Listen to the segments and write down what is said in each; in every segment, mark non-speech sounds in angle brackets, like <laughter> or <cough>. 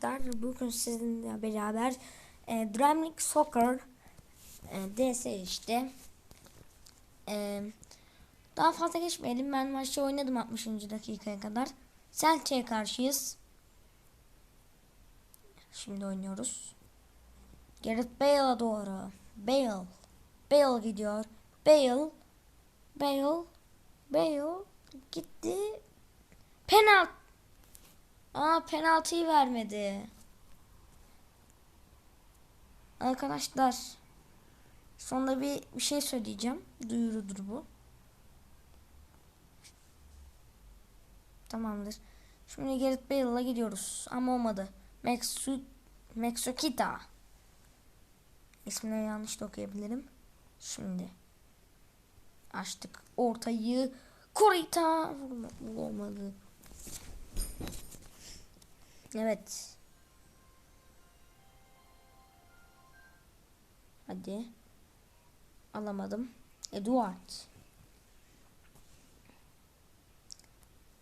çocuklar. Bugün sizinle beraber e, Dream League Soccer e, DS işte. E, daha fazla geçmeyelim. Ben maçı oynadım 60. dakikaya kadar. Celtic'e karşıyız. Şimdi oynuyoruz. Gareth Bale'a doğru. Bale. Bale gidiyor. Bale. Bale. Bale. Gitti. Penaltı. Aa penaltıyı vermedi. Arkadaşlar. Sonunda bir, bir şey söyleyeceğim. Duyurudur bu. Tamamdır. Şimdi Gareth Bale'la gidiyoruz. Ama olmadı. Meksu Meksukita. İsmini yanlış da okuyabilirim. Şimdi. Açtık ortayı. Korita. Bu olmadı. Evet. Hadi. Alamadım. Eduard.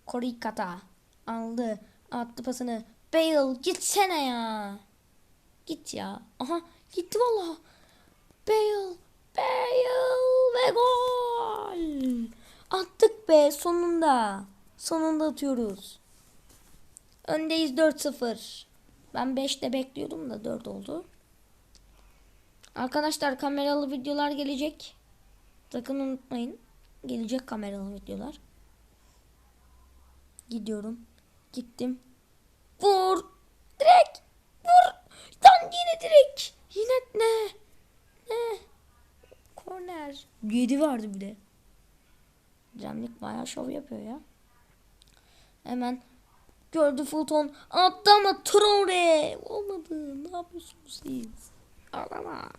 Korikata. Aldı. Attı pasını. Bale gitsene ya. Git ya. Aha gitti valla. Bale. Bale ve gol. Attık be sonunda. Sonunda atıyoruz. Öndeyiz 4-0. Ben 5'te bekliyordum da 4 oldu. Arkadaşlar kameralı videolar gelecek. Sakın unutmayın. Gelecek kameralı videolar. Gidiyorum. Gittim. Vur. Direkt. Vur. Lan yine direkt. Yine ne? Ne? Korner. 7 vardı bir de. Cemlik bayağı şov yapıyor ya. Hemen gördü Fulton. Attı ama Traore. Olmadı. Ne yapıyorsunuz siz? Ağlama.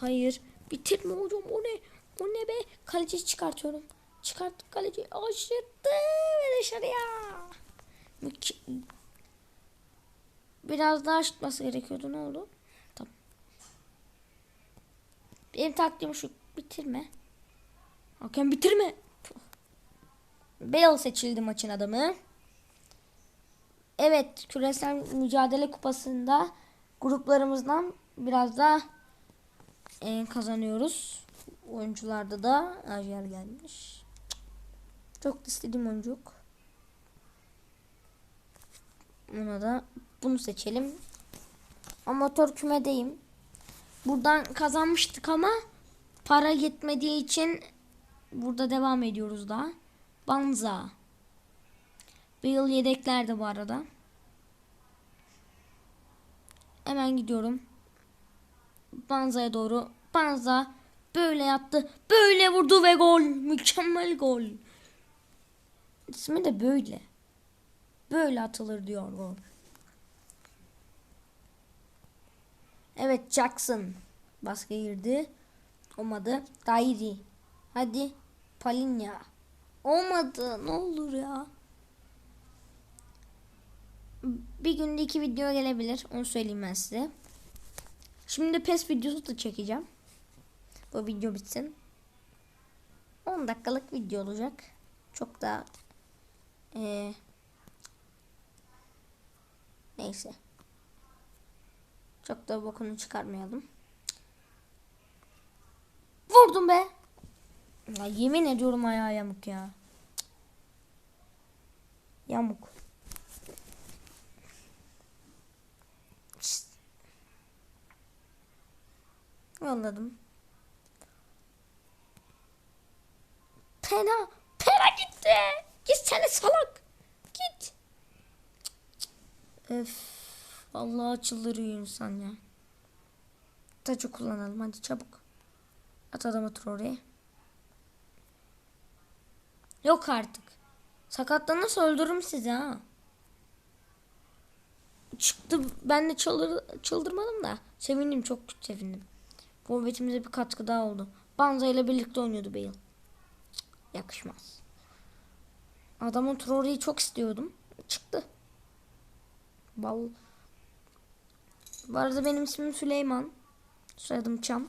Hayır. Bitirme hocam. O ne? O ne be? Kaleci çıkartıyorum. Çıkarttık kaleci. Aşırttı ve dışarıya. Biraz daha aşıtması gerekiyordu. Ne oldu? Tamam. Benim taktiğim şu. Bitirme. Hakem bitirme. Bale seçildi maçın adamı. Evet, küresel mücadele kupasında gruplarımızdan biraz daha e, kazanıyoruz. Oyuncularda da Ajer gelmiş. Çok da istediğim oyuncu. Buna da bunu seçelim. Amatör kümedeyim. Buradan kazanmıştık ama para yetmediği için burada devam ediyoruz daha. Banza. Bale yedeklerde bu arada. Hemen gidiyorum. Banza'ya doğru. Banza böyle yaptı. Böyle vurdu ve gol. Mükemmel gol. İsmi de böyle. Böyle atılır diyor gol. Evet Jackson. Baskı girdi. Olmadı. Dairi. Hadi. Palinya. Olmadı. Ne olur ya. Bir günde iki video gelebilir. Onu söyleyeyim ben size. Şimdi PES videosu da çekeceğim. Bu video bitsin. 10 dakikalık video olacak. Çok da ee, neyse. Çok da bokunu çıkarmayalım. Vurdum be. Ya yemin ediyorum ayağı yamuk ya. Yamuk. Şşt. Yolladım. Pena. Pena gitti. Git seni salak. Git. Öf. Vallahi çıldırıyor insan ya. Tacı kullanalım hadi çabuk. At adamı oraya. Yok artık. Sakatlanırsa öldürürüm sizi ha. Çıktı ben de çıldır, çıldırmadım da sevindim çok sevindim. Forvetimize bir katkı daha oldu. Banza ile birlikte oynuyordu Bale. Yakışmaz. Adamın Traore'yi çok istiyordum. Çıktı. Bal. Bu arada benim ismim Süleyman. Soyadım Çam.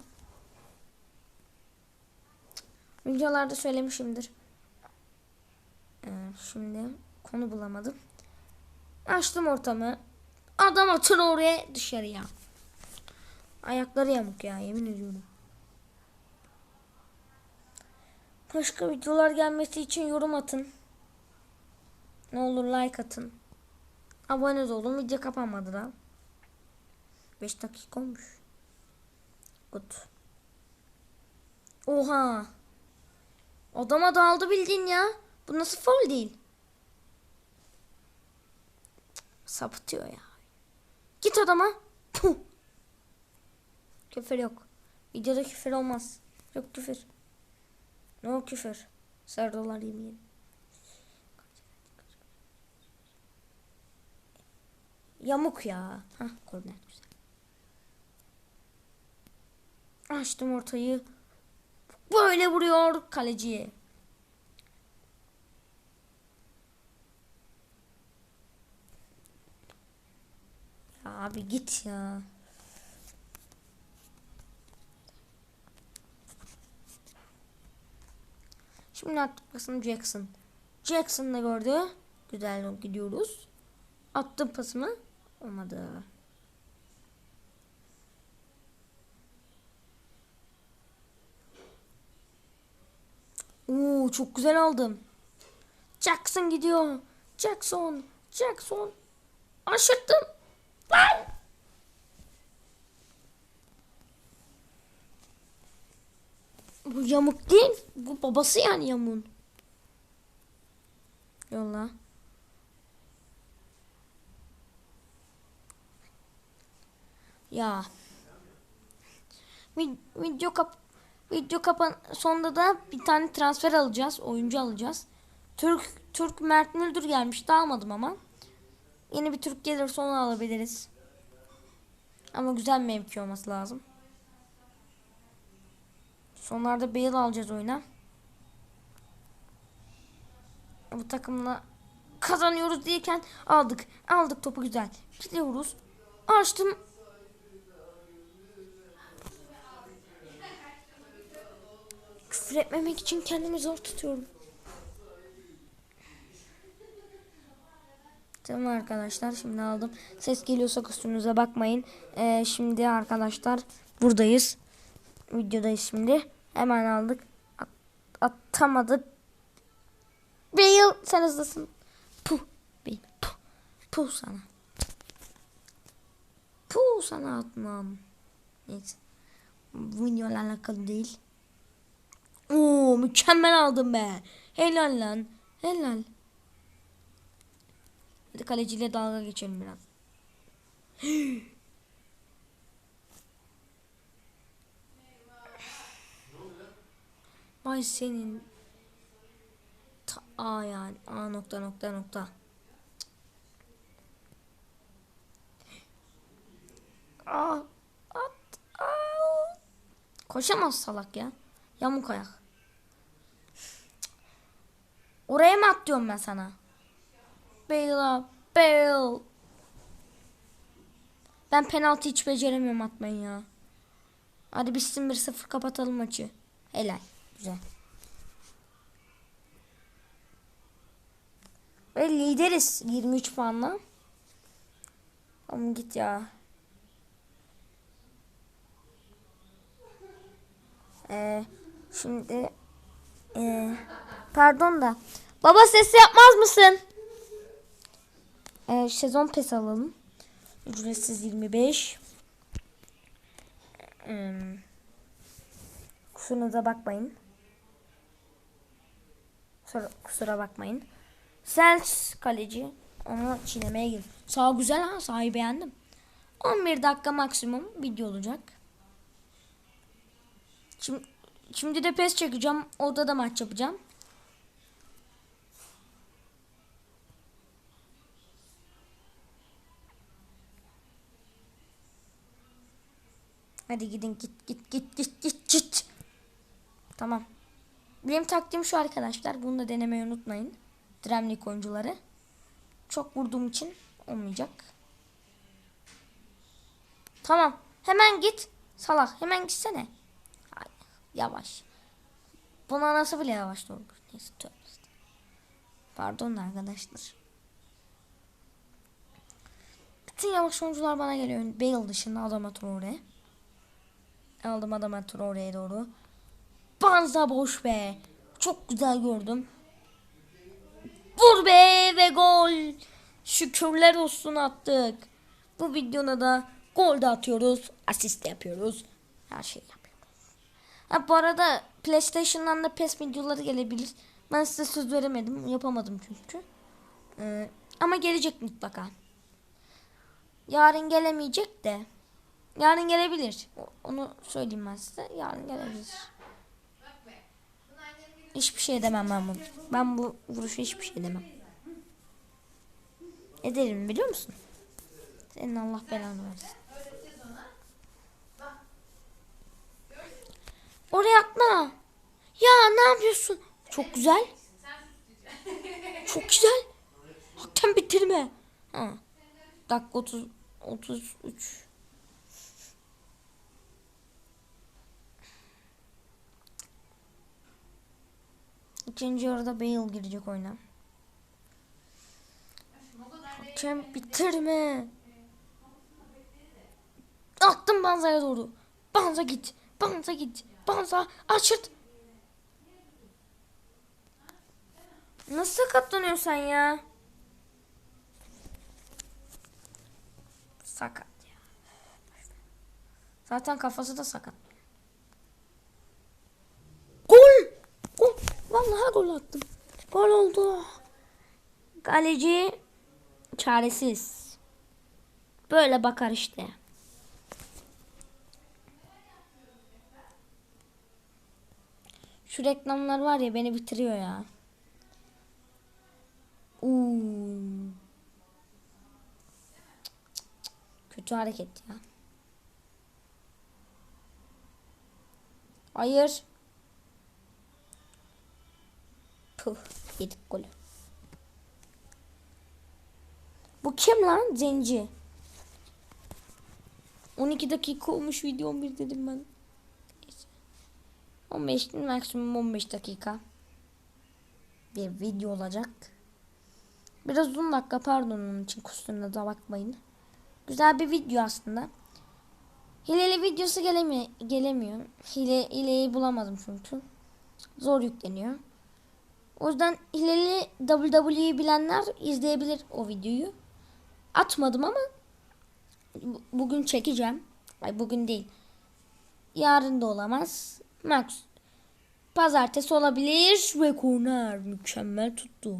Videolarda söylemişimdir. Şimdi konu bulamadım. Açtım ortamı. Adam atın oraya dışarıya. Ayakları yamuk ya yemin ediyorum. Başka videolar gelmesi için yorum atın. Ne olur like atın. Abone olun. Video kapanmadı da. 5 dakika olmuş. Good. Oha. Adama daldı bildin ya. Bu nasıl foul değil? Sapıtıyor ya. Git adama. Puh. Küfür yok. Videoda küfür olmaz. Yok küfür. No küfür. Sardolar yemeyelim. Yamuk ya. Hah korner güzel. Açtım ortayı. Böyle vuruyor kaleciye. Ya abi git ya. Şimdi attık pasını Jackson. Jackson da gördü. Güzel gidiyoruz. Attım pasımı. Olmadı. Oo çok güzel aldım. Jackson gidiyor. Jackson. Jackson. Aşırttım. Lan. Bu yamuk değil. Bu babası yani yamuğun. Yolla. Ya. Vi- Video kap video kapan sonunda da bir tane transfer alacağız. Oyuncu alacağız. Türk Türk Mert Müldür gelmiş. Daha almadım ama. Yeni bir Türk gelirse onu alabiliriz. Ama güzel mevki olması lazım. Sonlarda Bale alacağız oyuna. Bu takımla kazanıyoruz diyeken aldık. Aldık topu güzel. Gidiyoruz. Açtım. Küfür etmemek için kendimi zor tutuyorum. Tamam arkadaşlar şimdi aldım. Ses geliyorsa kusurumuza bakmayın. Ee, şimdi arkadaşlar buradayız. Videodayız şimdi. Hemen aldık. At- atamadık. Bale sen hızlısın. Puh. Bale. Puh. Puh sana. Puh sana atmam. Neyse. Bu videolarla alakalı değil. Oo mükemmel aldım be. Helal lan. Helal. Hadi kaleciyle dalga geçelim biraz. <gasps> Vay senin. Ta A yani. A nokta nokta nokta. Aa, at, aa. Koşamaz salak ya. Yamuk ayak. Oraya mı at diyorum ben sana? Bale, Bale. Ben penaltı hiç beceremiyorum atmayı ya. Hadi bitsin 1-0 kapatalım maçı. Helal. Güzel. Ve lideriz 23 puanla. Ama git ya. Ee, şimdi ee, pardon da baba ses yapmaz mısın? Ee, sezon pes alalım. Ücretsiz 25. Hmm. Kusurunuza bakmayın. Kusura, kusura bakmayın. Sels kaleci. Onu çiğnemeye gir. Sağ güzel ha. Sahayı beğendim. 11 dakika maksimum video olacak. Şimdi, şimdi de pes çekeceğim. Orada da maç yapacağım. Hadi gidin git git git git git git. Tamam. Benim taktiğim şu arkadaşlar. Bunu da denemeyi unutmayın. Dremlik oyuncuları. Çok vurduğum için olmayacak. Tamam. Hemen git. Salak. Hemen gitsene. Ay, yavaş. Buna nasıl bile yavaş doğru. Neyse tövbe. Pardon arkadaşlar. Bütün yavaş oyuncular bana geliyor. Bale dışında Adama Traore. Aldım Adama Traore'ye doğru. Banza boş be. Çok güzel gördüm. Vur be ve gol. Şükürler olsun attık. Bu videoda da gol de atıyoruz. Asist de yapıyoruz. Her şeyi yapıyoruz. Ha, bu arada PlayStation'dan da PES videoları gelebilir. Ben size söz veremedim. Yapamadım çünkü. Ee, ama gelecek mutlaka. Yarın gelemeyecek de. Yarın gelebilir. Onu söyleyeyim ben size. Yarın gelebilir. Hiçbir şey demem ben bunu. Ben bu vuruşu hiçbir şey demem. Ederim biliyor musun? Senin Allah belanı versin. Oraya atma. Ya ne yapıyorsun? Çok güzel. Çok güzel. Hakem bitirme. Ha. Dakika 30 33. İkinci yarıda Bale girecek oyuna. Hakem bitirme. Attım Banza'ya doğru. Banza git. Banza git. Banza açırt. Nasıl sakatlanıyorsun sen ya? Sakat ya. Zaten kafası da sakat. Gol! Gol! Vallahi gol attım. Gol oldu. Kaleci çaresiz. Böyle bakar işte. Şu reklamlar var ya beni bitiriyor ya. Uuu. Kötü hareket ya. Hayır. Puh, yedik golü. Bu kim lan? Zenci. 12 dakika olmuş video 11 dedim ben. Neyse. 15 maksimum 15 dakika. Bir video olacak. Biraz uzun dakika pardon onun için kusuruna da bakmayın. Güzel bir video aslında. Hileli videosu gelemiyor. gelemiyor. Hile, hileyi bulamadım çünkü. Zor yükleniyor. O yüzden hileli WWE'yi bilenler izleyebilir o videoyu. Atmadım ama bu- bugün çekeceğim. Ay bugün değil. Yarın da olamaz. Max. Pazartesi olabilir ve korner mükemmel tuttu.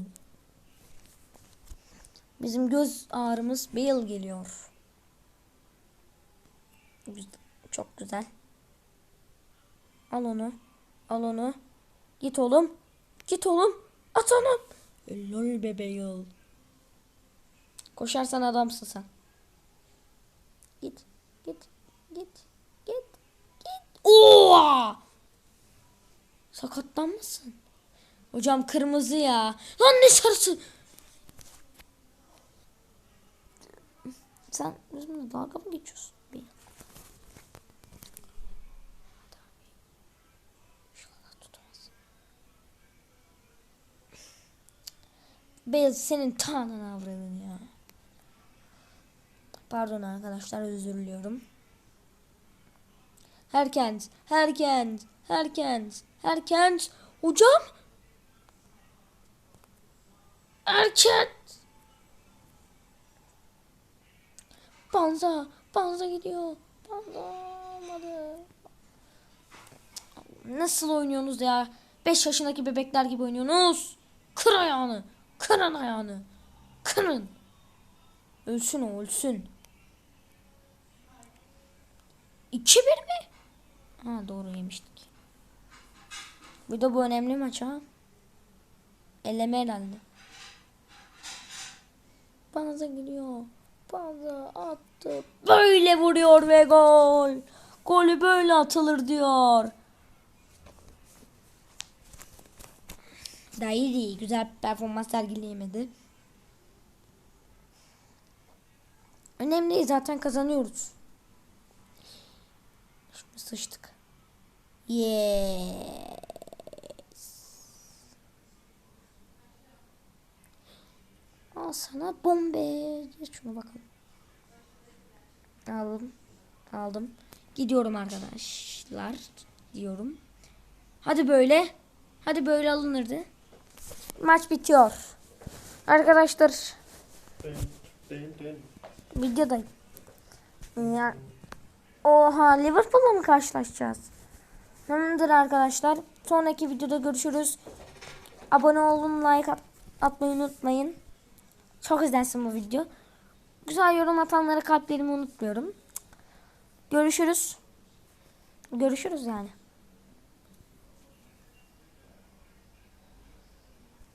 Bizim göz ağrımız Bale geliyor. Çok güzel. Al onu. Al onu. Git oğlum. Git oğlum. At onu. Lol bebeğim. Koşarsan adamsın sen. Git. Git. Git. Git. Git. Oo! Sakatlanmasın. Hocam kırmızı ya. Lan ne sarısı? Sen bizimle dalga mı geçiyorsun? Beyaz senin tanrın avradın ya. Pardon arkadaşlar özür diliyorum. Herkens, herkens, herkens, herkens. Hocam. Erkens. Banza, Banza gidiyor. Banza olmadı. Nasıl oynuyorsunuz ya? 5 yaşındaki bebekler gibi oynuyorsunuz. Kır ayağını. Kırın ayağını. Kırın. Ölsün o ölsün. 2-1 mi? Ha doğru yemiştik. Bir de bu önemli maç ha. Eleme herhalde. Banza gidiyor. Banza attı. Böyle vuruyor ve gol. Golü böyle atılır diyor. Daha iyi değil. Güzel bir performans sergileyemedi. Önemli değil. Zaten kazanıyoruz. Şimdi sıçtık. Yes. Al sana bombe. Geç şunu bakalım. Aldım. Aldım. Gidiyorum arkadaşlar. Diyorum. Hadi böyle. Hadi böyle alınırdı. Maç bitiyor. Arkadaşlar dın, dın. videodayım. Ya. Oha Liverpool'la mı karşılaşacağız? Tamamdır arkadaşlar. Sonraki videoda görüşürüz. Abone olun, like at- atmayı unutmayın. Çok izlensin bu video. Güzel yorum atanlara kalplerimi unutmuyorum. Görüşürüz. Görüşürüz yani.